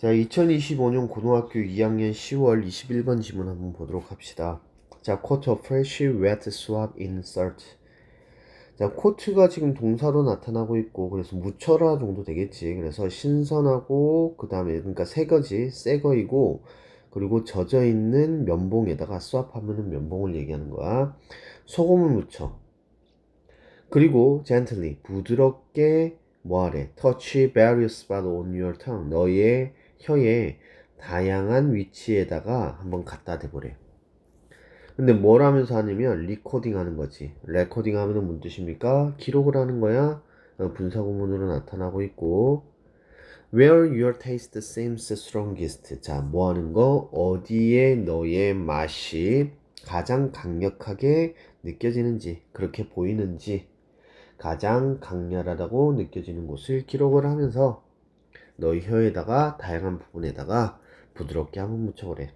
자, 2025년 고등학교 2학년 10월 21번 지문 한번 보도록 합시다. 자, quote a fresh wet swab insert. 자, 코트가 지금 동사로 나타나고 있고, 그래서 묻혀라 정도 되겠지. 그래서 신선하고, 그 다음에, 그러니까 새 거지, 새 거이고, 그리고 젖어 있는 면봉에다가 수압하면은 면봉을 얘기하는 거야. 소금을 묻혀. 그리고 gently, 부드럽게 뭐하래? touch various spots on your tongue. 너의 혀의 다양한 위치에다가 한번 갖다 대보래. 근데 뭘 하면서 하냐면 리코딩 하는 거지. 레코딩 하면은 뭔 뜻입니까? 기록을 하는 거야. 어, 분사구문으로 나타나고 있고 Where your taste seems strongest. 자, 뭐 하는 거? 어디에 너의 맛이 가장 강력하게 느껴지는지, 그렇게 보이는지, 가장 강렬하다고 느껴지는 곳을 기록을 하면서 너의 혀에다가 다양한 부분에다가 부드럽게 한번 묻혀보래.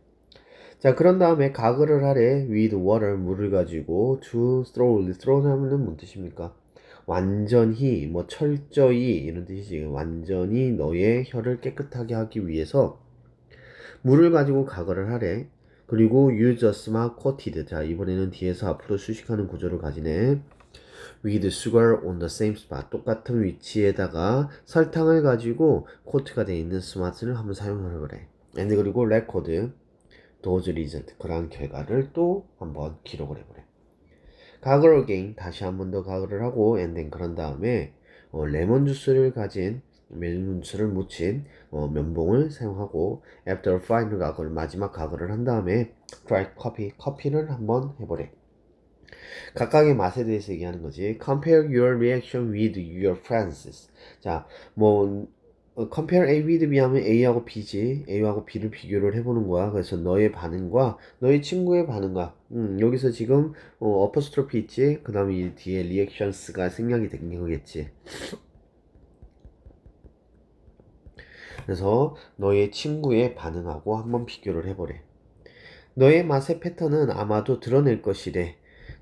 자, 그런 다음에 가글을 하래. with water, 물을 가지고 to thoroughly, thoroughly 하면은 뭔 뜻입니까? 완전히, 뭐 철저히 이런 뜻이지. 완전히 너의 혀를 깨끗하게 하기 위해서 물을 가지고 가글을 하래. 그리고 use a smart coated. 자, 이번에는 뒤에서 앞으로 수식하는 구조를 가지네. With sugar on the same spot. 똑같은 위치에다가 설탕을 가지고 코트가 되어 있는 스마트를 한번 사용을 그래. and 그리고 record those result. 그러한 결과를 또 한번 기록을 해보래. 가글 again. 다시 한 번 더 가글을 하고 then 그런 다음에 어, 레몬 주스를 가진 레몬 주스를 묻힌 어, 면봉을 사용하고 after final 가글 마지막 가글을 한 다음에 dry coffee 커피를 한번 해보래. 각각의 맛에 대해서 얘기하는 거지. Compare your reaction with your friends. 자, 뭐 어, compare A with B 하면 A하고 B지. A하고 B를 비교를 해보는 거야. 그래서 너의 반응과 너의 친구의 반응과 음, 여기서 지금 어, 어퍼스트로피 있지. 그 다음에 이 뒤에 리액션스가 생략이 된 거겠지. 그래서 너의 친구의 반응하고 한번 비교를 해보래. 너의 맛의 패턴은 아마도 드러낼 것이래.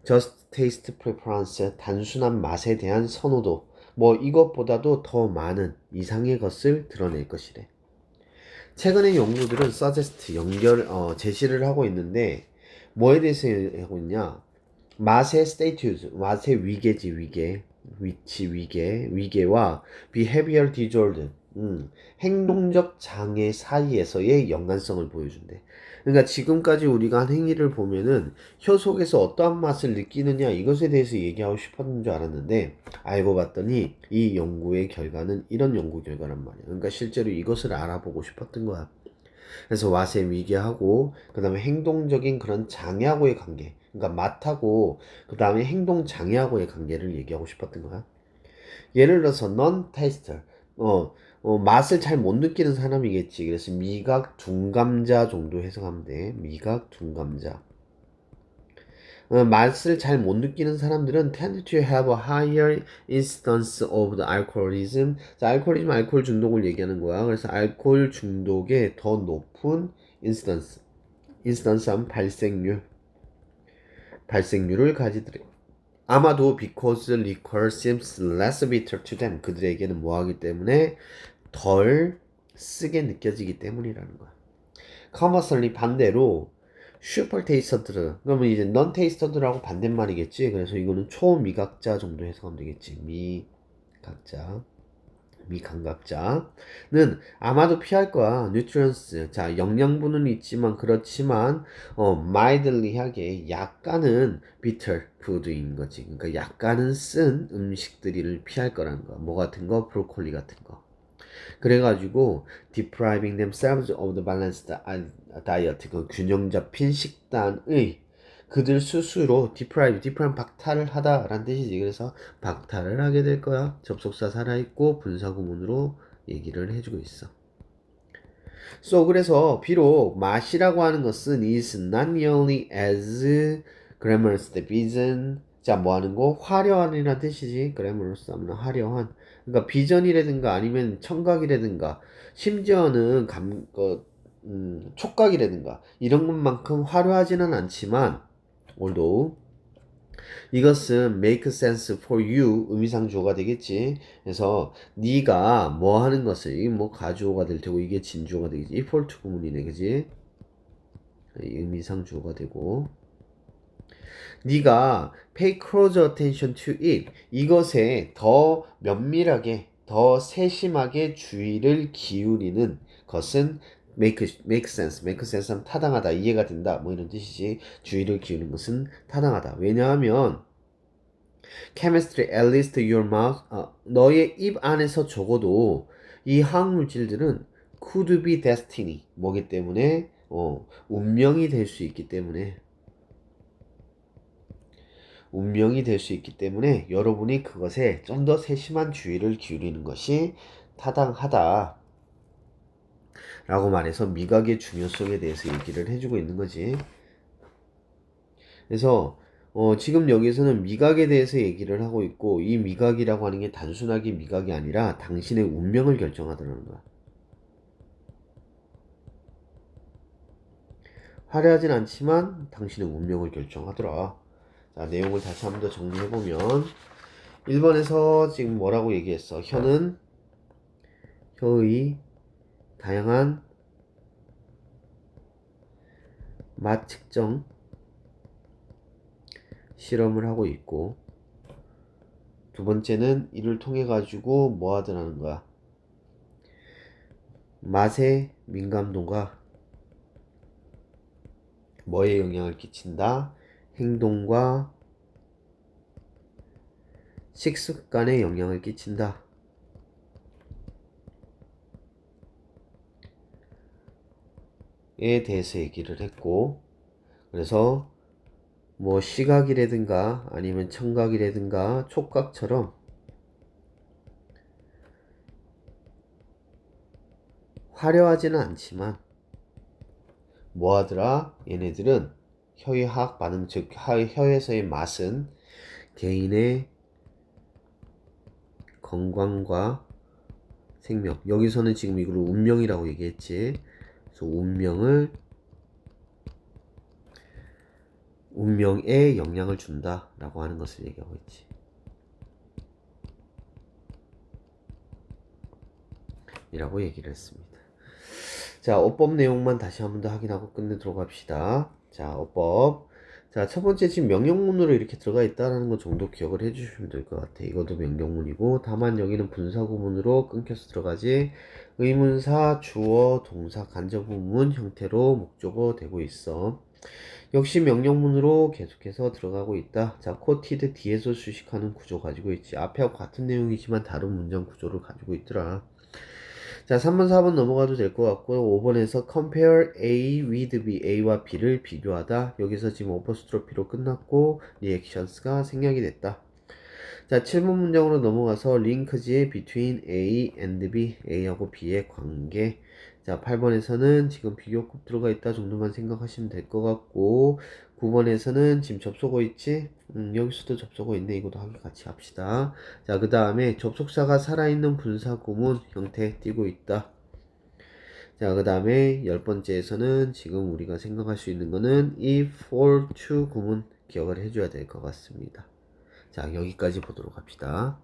Just taste preference, 단순한 맛에 대한 선호도, 뭐 이것보다도 더 많은 이상의 것을 드러낼 것이래. 최근의 연구들은 suggest, 연결, 어, 제시를 하고 있는데, 뭐에 대해서 하고 있냐? 맛의 status, 맛의 위계지, 위계. 위치, 위계, 위계와 behavior disorder, 음, 행동적 장애 사이에서의 연관성을 보여준대. 그러니까 지금까지 우리가 한 행위를 보면은 혀 속에서 어떠한 맛을 느끼느냐 이것에 대해서 얘기하고 싶었는 줄 알았는데 알고 봤더니 이 연구의 결과는 이런 연구 결과란 말이야. 그러니까 실제로 이것을 알아보고 싶었던 거야. 그래서 맛의 위계하고 그 다음에 행동적인 그런 장애하고의 관계 그러니까 맛하고 그 다음에 행동 장애하고의 관계를 얘기하고 싶었던 거야. 예를 들어서 non taster 어, 어, 맛을 잘 못 느끼는 사람이겠지. 그래서 미각 둔감자 정도 해석하면 돼. 미각 둔감자. 어, 맛을 잘 못 느끼는 사람들은 tend to have a higher instance of the alcoholism. 자, 알코올리즘, 알코올 중독을 얘기하는 거야. 그래서 알코올 중독의 더 높은 instance. instance 하면 발생률. 발생률을 가지더래. 아마도 because liquor seems less bitter to them. 그들에게는 뭐하기 때문에 덜 쓰게 느껴지기 때문이라는 거야. conversely 반대로 슈퍼 테이스터들 그러면 이제 넌 테이스터들하고 반대말이겠지. 그래서 이거는 초미각자 정도 해석하면 되겠지. 미각자. 미감각자는 아마도 피할 거야. 뉴트런스. 자, 영양분은 있지만 그렇지만 어 mildly하게 약간은 bitter food인 거지. 그러니까 약간은 쓴 음식들을 피할 거라는 거. 뭐 같은 거? 브로콜리 같은 거. 그래가지고 depriving themselves of the balanced diet 그 균형 잡힌 식단의 그들 스스로 deprive, deprive 박탈을 하다라는 뜻이지. 그래서 박탈을 하게 될 거야. 접속사 살아있고 분사구문으로 얘기를 해주고 있어. So 그래서 비록 맛이라고 하는 것은 is not nearly as glamorous the vision 자, 뭐 하는 거? 화려한이라는 뜻이지. glamorous 하면 화려한. 그러니까 비전이라든가 아니면 청각이라든가 심지어는 감, 그, 음, 촉각이라든가 이런 것만큼 화려하지는 않지만 although 이것은 make sense for you 의미상 주어가 되겠지. 그래서 네가 뭐 하는 것을 이게 뭐 가주어가 될 테고 이게 진주어가 되겠지. 이 폴트 구문이네, 그지? 이 의미상 주어가 되고 네가 pay close attention to it. 이것에 더 면밀하게 더 세심하게 주의를 기울이는 것은 make make sense. make sense 하면 타당하다 이해가 된다 뭐 이런 뜻이지. 주의를 기울이는 것은 타당하다. 왜냐하면 chemistry at least your mouth 어, 너의 입 안에서 적어도 이 화학 물질들은 could be destiny. 뭐기 때문에? 어, 운명이 될 수 있기 때문에 운명이 될 수 있기 때문에 여러분이 그것에 좀 더 세심한 주의를 기울이는 것이 타당하다. 라고 말해서 미각의 중요성에 대해서 얘기를 해주고 있는 거지. 그래서 어, 지금 여기서는 미각에 대해서 얘기를 하고 있고 이 미각이라고 하는 게 단순하게 미각이 아니라 당신의 운명을 결정하더라는 거야. 화려하진 않지만 당신의 운명을 결정하더라. 자, 내용을 다시 한번 더 정리해보면 1번에서 지금 뭐라고 얘기했어? 혀는 혀의 다양한 맛 측정 실험을 하고 있고 두 번째는 이를 통해 가지고 뭐 하더라는 거야? 맛의 민감도가 뭐에 영향을 끼친다? 행동과 식습관에 영향을 끼친다. 에 대해서 얘기를 했고, 그래서 뭐 시각이라든가 아니면 청각이라든가 촉각처럼 화려하지는 않지만 뭐 하더라? 얘네들은 혀의 화학 반응, 즉 혀- 혀에서의 맛은 개인의 건강과 생명. 여기서는 지금 이걸 운명이라고 얘기했지. 그래서 운명을 운명에 영향을 준다 라고 하는 것을 얘기하고 있지. 이라고 얘기를 했습니다. 자, 어법 내용만 다시 한 번 더 확인하고 끝내도록 합시다. 자, 어법. 자, 첫 번째 지금 명령문으로 이렇게 들어가 있다는 거 정도 기억을 해주시면 될 것 같아. 이것도 명령문이고, 다만 여기는 분사구문으로 끊겨서 들어가지. 의문사, 주어, 동사, 간접구문 형태로 목적어 되고 있어. 역시 명령문으로 계속해서 들어가고 있다. 자, 코티드 뒤에서 수식하는 구조 가지고 있지. 앞에하고 같은 내용이지만 다른 문장 구조를 가지고 있더라. 자, 3번, 4번 넘어가도 될 것 같고, 5번에서 compare A with B, A와 B를 비교하다. 여기서 지금 어퍼스트로피로 끝났고, 리액션스가 생략이 됐다. 자, 7번 문장으로 넘어가서 링크지 between A and B, A하고 B의 관계. 자, 8번에서는 지금 비교급 들어가 있다 정도만 생각하시면 될 것 같고, 9번에서는 지금 접속어 있지? 음, 여기서도 접속어 있네. 이것도 함께 같이 합시다. 자, 그 다음에 접속사가 살아있는 분사 구문 형태 띄고 있다. 자, 그 다음에 열 번째에서는 지금 우리가 생각할 수 있는 거는 이 for to 구문 기억을 해줘야 될 것 같습니다. 자, 여기까지 보도록 합시다.